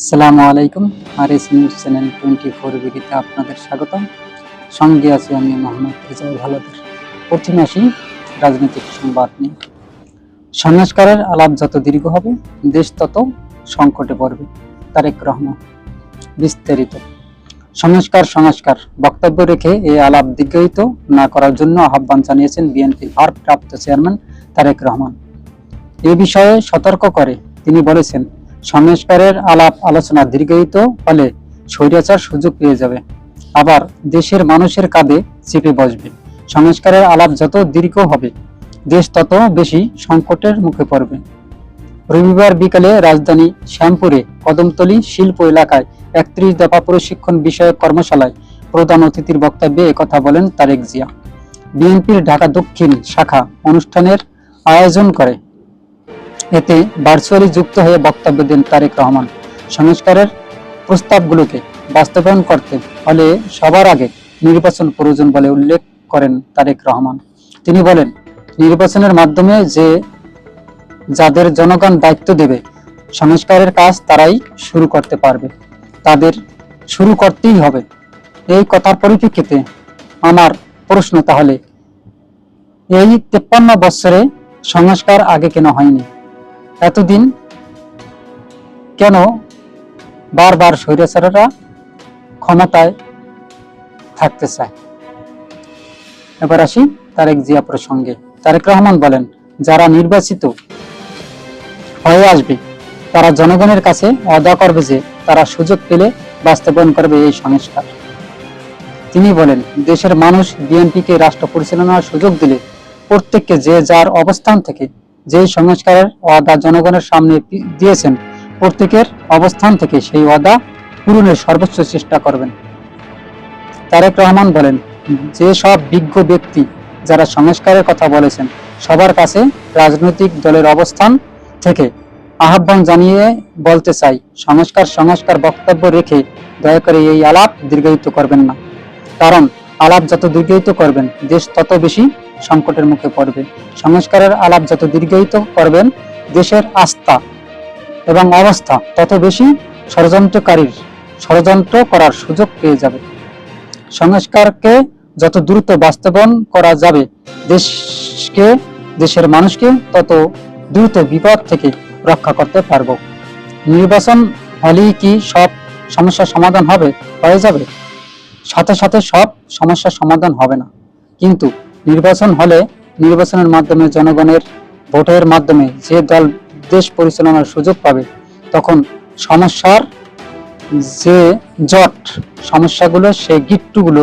আসসালামু আলাইকুম, R S news channel twenty four বিডিতে আপনাদের স্বাগতম। সঙ্গে আছি আমি মোহাম্মদ রেজাউল হালাদার। প্রথমে আসি রাজনৈতিক সংবাদ নিয়ে। সংস্কারের আলাপ যত দীর্ঘ হবে, দেশ তত সংকটে পড়বে, তারেক রহমান। বিস্তারিত। সংস্কার সংস্কার, বক্তব্য রেখে এই আলাপ দীর্ঘায়িত না করার জন্য আহ্বান জানিয়েছেন বিএনপির ভারপ্রাপ্ত চেয়ারম্যান তারেক রহমান। এ বিষয়ে সতর্ক করে তিনি বলেছেন সংস্কারের আলাপ আলোচনা দীর্ঘায়িত হলে স্বৈরাচার সুযোগ পেয়ে যাবে। আবার দেশের মানুষের কাঁধে চেপে বসবে। সংস্কারের আলাপ যত দীর্ঘ হবে, দেশ তত বেশি সংকটের মুখে পড়বে। রবিবার বিকালে রাজধানী শ্যামপুরে কদমতলী শিল্প এলাকায় একত্রিশ দফা প্রশিক্ষণ বিষয়ক কর্মশালায় প্রধান অতিথির বক্তব্যে একথা বলেন তারেক জিয়া। বিএনপির ঢাকা দক্ষিণ শাখা অনুষ্ঠানের আয়োজন করে এতে ভার্চুয়ালি যুক্ত হয়ে বক্তব্য দেন তারেক রহমান। সংস্কারের প্রস্তাবগুলোকে বাস্তবায়ন করতে হলে সবার আগে নির্বাচন প্রয়োজন বলে উল্লেখ করেন তারেক রহমান। তিনি বলেন, নির্বাচনের মাধ্যমে যে যাদের জনগণ দায়িত্ব দেবে, সংস্কারের কাজ তারাই শুরু করতে পারবে। তাদের শুরু করতেই হবে। এই কথার পরিপ্রেক্ষিতে আমার প্রশ্ন তাহলে, এই তেপ্পান্ন বছরে সংস্কার আগে কেন হয়নি? এতদিন কেন বারবার স্বৈরাচারেরা ক্ষমতায় থাকতে চায়? এবার আসি তারেক জিয়া প্রসঙ্গে। তারেক রহমান বলেন, যারা নির্বাচিত হয়ে আসবে, তারা জনগণের কাছে অদা করবে যে তারা সুযোগ পেলে বাস্তবায়ন করবে এই সংস্কার। তিনি বলেন, দেশের মানুষ বিএনপিকে রাষ্ট্র পরিচালনার সুযোগ দিলে প্রত্যেককে যে যার অবস্থান থেকে যেই সংস্কারের ওয়াদা জনগণের সামনে দিয়েছেন, প্রত্যেকের অবস্থান থেকে সেই ওয়াদা পূরণের সর্বোচ্চ চেষ্টা করবেন। তারেক রহমান বলেন, যে সব বিজ্ঞ ব্যক্তি যারা সংস্কারের কথা বলেছেন, সবার কাছে রাজনৈতিক দলের অবস্থান থেকে আহ্বান জানিয়ে বলতে চাই, সংস্কার সংস্কার বক্তব্য রেখে দয়া করে এই আলাপ দীর্ঘায়িত করবেন না। কারণ আলাপ যত দীর্ঘায়িত করবেন, দেশ তত বেশি সংকটের মুখে পড়বে। সংস্কারের আলাপ যত দীর্ঘায়িত করবেন, দেশের আস্থা এবং অবস্থা তত বেশি ষড়যন্ত্রকারীর ষড়যন্ত্র করার সুযোগ পেয়ে যাবে। সংস্কারকে যত দ্রুত বাস্তবায়ন করা যাবে, দেশকে, দেশের মানুষকে তত দ্রুত বিপদ থেকে রক্ষা করতে পারব। নির্বাচন হলেই কি সব সমস্যার সমাধান হবে, হয়ে যাবে? সাথে সাথে সব সমস্যার সমাধান হবে না। কিন্তু নির্বাচন হলে নির্বাচনের মাধ্যমে জনগণের ভোটের মাধ্যমে যে দল দেশ পরিচালনার সুযোগ পাবে, তখন সমস্যার যে জট, সমস্যাগুলো, সেই গিট্টুগুলো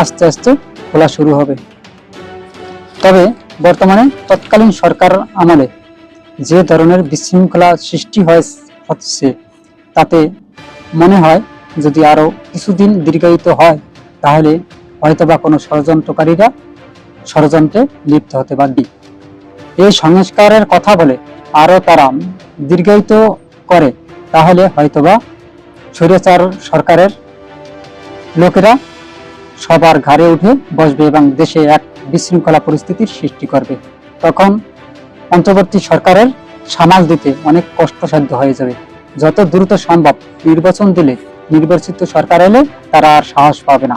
আস্তে আস্তে খোলা শুরু হবে। তবে বর্তমানে তৎকালীন সরকার আমলে যে ধরনের বিশৃঙ্খলা সৃষ্টি হচ্ছে তাতে মনে হয় যদি আরও কিছুদিন দীর্ঘায়িত হয়, তাহলে হয়তোবা কোনো ষড়যন্ত্রকারীরা ষড়যন্ত্রে লিপ্ত হতে বাধ্য এই সংস্কারের কথা বলে আরও তারা দীর্ঘায়িত করে, তাহলে হয়তোবা স্বৈরাচার সরকারের লোকেরা সবার ঘাড়ে উঠে বসবে এবং দেশে এক বিশৃঙ্খলা পরিস্থিতির সৃষ্টি করবে। তখন অন্তর্বর্তী সরকারের সামাল দিতে অনেক কষ্টসাধ্য হয়ে যাবে। যত দ্রুত সম্ভব নির্বাচন দিলে নির্বাচিত সরকার এলে তারা আর সাহস পাবে না।